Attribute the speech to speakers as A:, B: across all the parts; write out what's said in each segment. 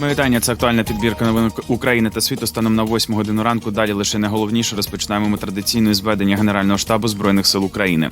A: Моє вітання. Це актуальна підбірка новин України та світу станом на 8 годину ранку. Далі лише найголовніше розпочинаємо ми традиційне зведення Генерального штабу збройних сил України.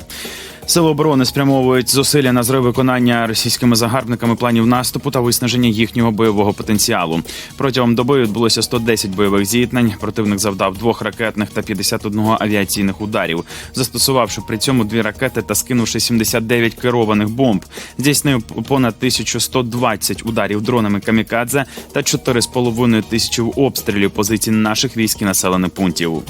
A: Сили оборони спрямовують зусилля на зрив виконання російськими загарбниками планів наступу та виснаження їхнього бойового потенціалу. Протягом доби відбулося 110 бойових зіткнень. Противник завдав двох ракетних та 51 авіаційних ударів, застосувавши при цьому дві ракети та скинувши 79 керованих бомб. Здійснив понад 1120 ударів дронами камікадзе та 4,5 тисячі обстрілів позицій наших військ і населених пунктів.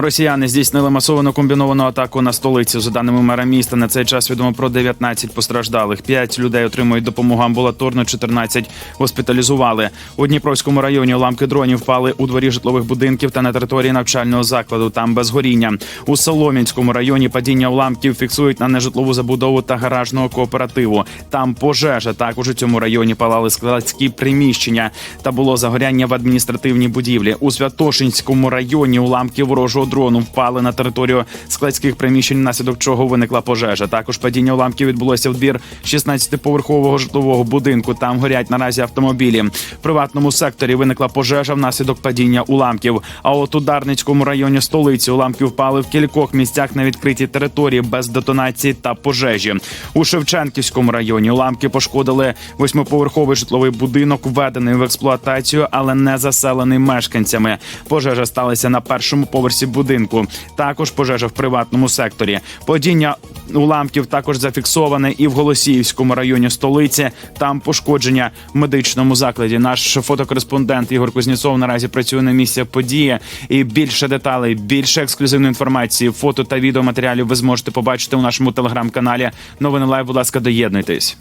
A: Росіяни здійснили масовану комбіновану атаку на столицю. За даними мера міста, на цей час відомо про 19 постраждалих. 5 людей отримують допомогу амбулаторно, 14 госпіталізували. У Дніпровському районі уламки дронів впали у дворі житлових будинків та на території навчального закладу. Там без горіння. У Солом'янському районі падіння уламків фіксують на нежитлову забудову та гаражного кооперативу. Там пожежа. Також у цьому районі палали складські приміщення та було загоряння в адміністративній будівлі. У Святошинському районі уламки ворожого дрону впали на територію складських приміщень, внаслідок чого виникла пожежа. Також падіння уламків відбулося в двір 16-поверхового житлового будинку. Там горять наразі автомобілі. В приватному секторі виникла пожежа внаслідок падіння уламків. А от у Дарницькому районі столиці уламки впали в кількох місцях на відкритій території без детонації та пожежі. У Шевченківському районі уламки пошкодили восьмиповерховий житловий будинок, введений в експлуатацію, але не заселений мешканцями. Пожежа сталася на першому поверсі будинку. Також пожежа в приватному секторі. Падіння уламків також зафіксоване і в Голосіївському районі столиці. Там пошкодження в медичному закладі. Наш фотокореспондент Ігор Кузнєцов наразі працює на місці події. І більше деталей, більше ексклюзивної інформації, фото та відеоматеріалів ви зможете побачити у нашому телеграм-каналі. Новини лайв, будь ласка, доєднуйтесь.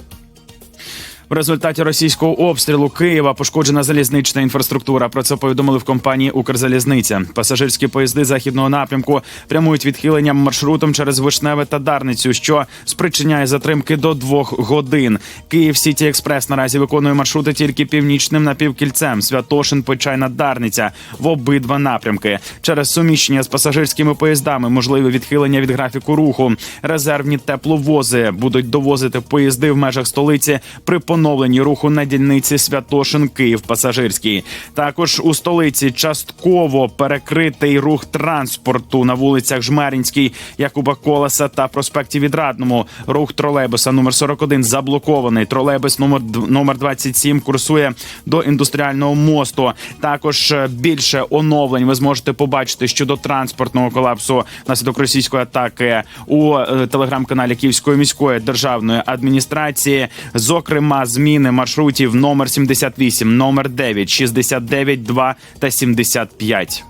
A: В результаті російського обстрілу Києва пошкоджена залізнична інфраструктура. Про це повідомили в компанії Укрзалізниця. Пасажирські поїзди західного напрямку прямують відхиленням маршрутом через Вишневе та Дарницю, що спричиняє затримки до двох годин. Київ Сіті Експрес наразі виконує маршрути тільки північним напівкільцем. Святошин, Почайна, Дарниця в обидва напрямки. Через суміщення з пасажирськими поїздами можливе відхилення від графіку руху. Резервні тепловози будуть довозити поїзди в межах столиці при поновленні руху на дільниці Святошин Київ пасажирський. Також у столиці частково перекритий рух транспорту на вулицях Жмеринській, Якуба Колеса та проспекті Відрадному. Рух тролейбуса номер 41 заблокований. Тролейбус номер номер 27 курсує до індустріального мосту. Також е, більше оновлень ви зможете побачити щодо транспортного колапсу внаслідок російської атаки у е, телеграм-каналі Київської міської державної адміністрації. Зокрема, зміни маршрутів номер 78, номер 9, 69, 2 та 75.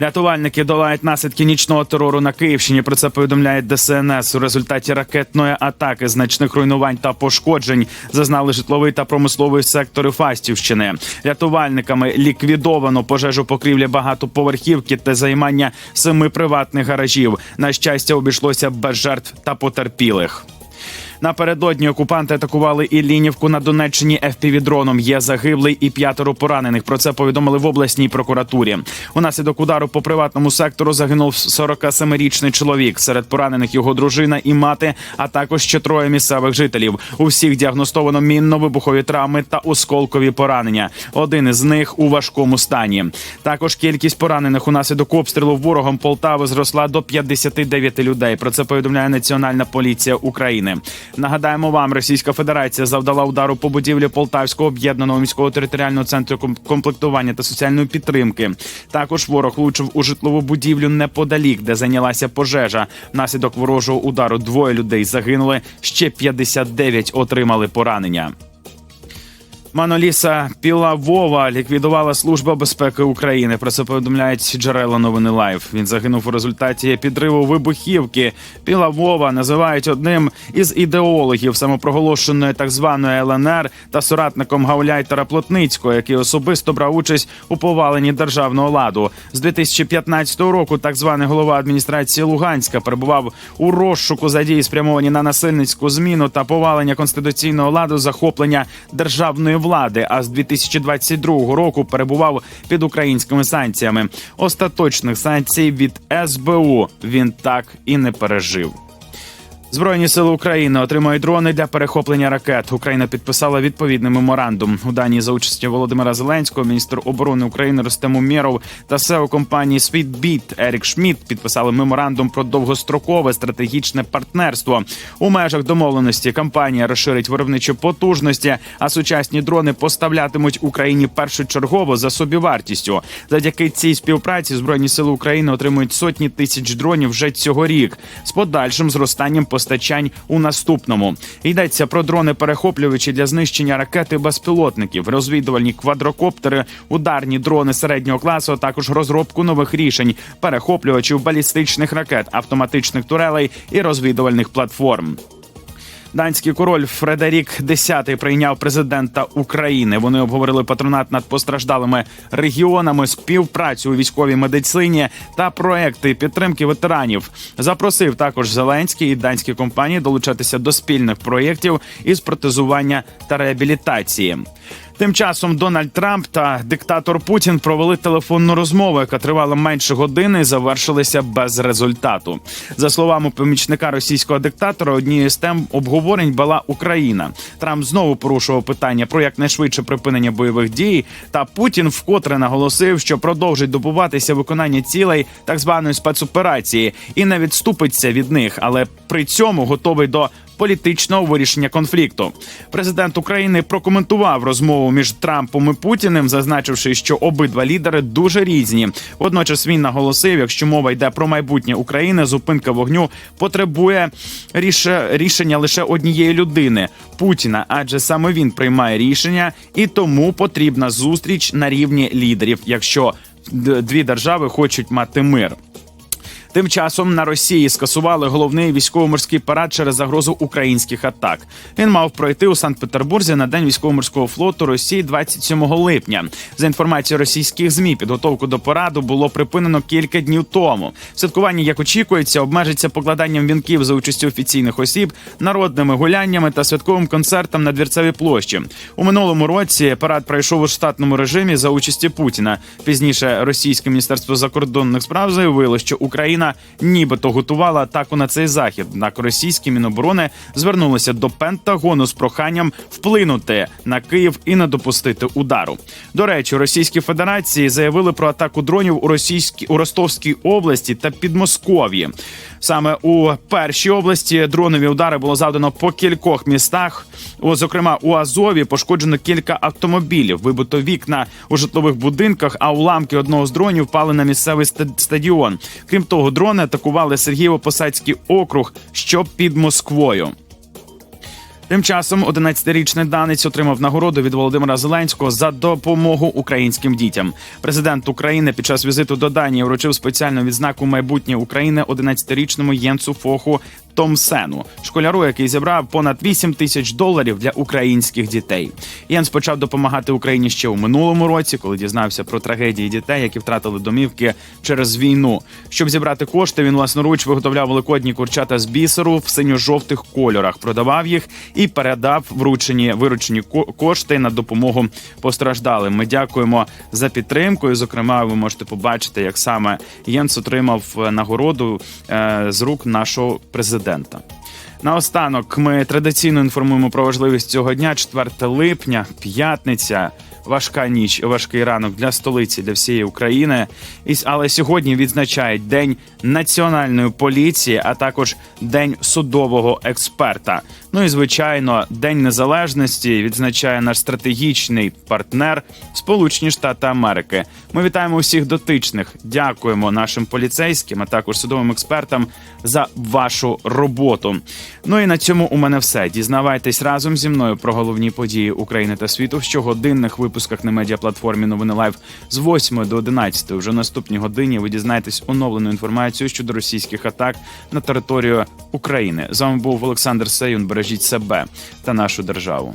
A: Рятувальники долають наслідки нічного терору на Київщині. Про це повідомляє ДСНС. У результаті ракетної атаки значних руйнувань та пошкоджень зазнали житловий та промисловий сектори Фастівщини. Рятувальниками ліквідовано пожежу покрівлі багатоповерхівки та займання семи приватних гаражів. На щастя, обійшлося без жертв та потерпілих. Напередодні окупанти атакували Іллінівку на Донеччині ФПВ-дроном. Є загиблий і п'ятеро поранених. Про це повідомили в обласній прокуратурі. Унаслідок удару по приватному сектору загинув 47-річний чоловік. Серед поранених його дружина і мати, а також ще троє місцевих жителів. У всіх діагностовано мінно-вибухові травми та осколкові поранення. Один із них у важкому стані. Також кількість поранених унаслідок обстрілу ворогом Полтави зросла до 59 людей. Про це повідомляє Національна поліція України. Нагадаємо вам, Російська Федерація завдала удару по будівлі Полтавського об'єднаного міського територіального центру комплектування та соціальної підтримки. Також ворог влучив у житлову будівлю неподалік, де зайнялася пожежа. Внаслідок ворожого удару двоє людей загинули, ще 59 отримали поранення. Маноліса Пілавова ліквідувала служба безпеки України. Про це повідомляють джерела новини Лайв. Він загинув у результаті підриву вибухівки. Пілавова називають одним із ідеологів самопроголошеної так званої ЛНР та соратником Гауляйтера Плотницького, який особисто брав участь у поваленні державного ладу. З 2015 року так званий голова адміністрації Луганська перебував у розшуку за дії, спрямовані на насильницьку зміну та повалення конституційного ладу, захоплення державної влади. А з 2022 року перебував під українськими санкціями. Остаточних санкцій від СБУ він так і не пережив. Збройні сили України отримують дрони для перехоплення ракет. Україна підписала відповідний меморандум. У Данії за участі Володимира Зеленського, міністр оборони України Ростем Умєров та СЕО компанії Світбіт Ерік Шмідт підписали меморандум про довгострокове стратегічне партнерство. У межах домовленості компанія розширить виробничі потужності, а сучасні дрони поставлятимуть Україні першочергово за собівартістю. Завдяки цій співпраці збройні сили України отримують сотні тисяч дронів вже цьогорік з подальшим зростанням постачань у наступному. Йдеться про дрони перехоплювачі для знищення ракети безпілотників, розвідувальні квадрокоптери, ударні дрони середнього класу, а також розробку нових рішень, перехоплювачів балістичних ракет, автоматичних турелей і розвідувальних платформ. Данський король Фредерік X прийняв президента України. Вони обговорили патронат над постраждалими регіонами, співпрацю у військовій медицині та проекти підтримки ветеранів. Запросив також Зеленський і данські компанії долучатися до спільних проєктів із протезування та реабілітації. Тим часом Дональд Трамп та диктатор Путін провели телефонну розмову, яка тривала менше години, і завершилася без результату. За словами помічника російського диктатора, однією з тем обговорень була Україна. Трамп знову порушував питання про якнайшвидше припинення бойових дій. Та Путін вкотре наголосив, що продовжить добуватися виконання цілей так званої спецоперації і не відступиться від них, але при цьому готовий до політичного вирішення конфлікту. Президент України прокоментував розмову між Трампом і Путіним, зазначивши, що обидва лідери дуже різні. Водночас він наголосив, якщо мова йде про майбутнє України, зупинка вогню потребує ріше- рішення лише однієї людини Путіна, адже саме він приймає рішення, і тому потрібна зустріч на рівні лідерів, якщо дві держави хочуть мати мир. Тим часом на Росії скасували головний військово-морський парад через загрозу українських атак. Він мав пройти у Санкт-Петербурзі на день військово-морського флоту Росії 27 липня. За інформацією російських змі, підготовку до параду було припинено кілька днів тому. Святкування, як очікується, обмежиться покладанням вінків за участю офіційних осіб, народними гуляннями та святковим концертом на двірцевій площі. У минулому році парад пройшов у штатному режимі за участі Путіна. Пізніше російське міністерство закордонних справ заявило, що Україна нібито готувала атаку на цей захід. Однак російські міноборони звернулися до Пентагону з проханням вплинути на Київ і не допустити удару. До речі, у Російській Федерації заявили про атаку дронів у російській у Ростовській області та Підмосков'ї. Саме у першій області дронові удари було завдано по кількох містах. О, зокрема, у Азові пошкоджено кілька автомобілів, вибито вікна у житлових будинках, а уламки одного з дронів впали на місцевий стадіон. Крім того, дрони атакували Сергієво-Посадський округ, що під Москвою. Тим часом 11-річний данець отримав нагороду від Володимира Зеленського за допомогу українським дітям. Президент України під час візиту до Данії вручив спеціальну відзнаку майбутнє України 11-річному Єнцу Фоху Томсену, школяру, який зібрав понад 8 тисяч доларів для українських дітей. Єнс почав допомагати Україні ще у минулому році, коли дізнався про трагедії дітей, які втратили домівки через війну. Щоб зібрати кошти, він власноруч виготовляв великодні курчата з бісеру в синьо-жовтих кольорах, продавав їх і передав вручені виручені ко- кошти на допомогу постраждалим. Ми дякуємо за підтримку. І, зокрема, ви можете побачити, як саме Єнс отримав е, нагороду е, з рук нашого президента. Наостанок ми традиційно інформуємо про важливість цього дня, 4 липня, п'ятниця. Важка ніч, важкий ранок для столиці, для всієї України. І але сьогодні відзначають День національної поліції, а також День судового експерта. Ну і звичайно, День незалежності відзначає наш стратегічний партнер Сполучені Штати Америки. Ми вітаємо усіх дотичних. Дякуємо нашим поліцейським, а також судовим експертам за вашу роботу. Ну і на цьому у мене все. Дізнавайтесь разом зі мною про головні події України та світу в щогодинних випусках на медіаплатформі Новини Лайв з 8 до 11. Вже наступній годині ви дізнаєтесь оновлену інформацію щодо російських атак на територію України. З вами був Олександр Сейюн. Бережіть себе та нашу державу.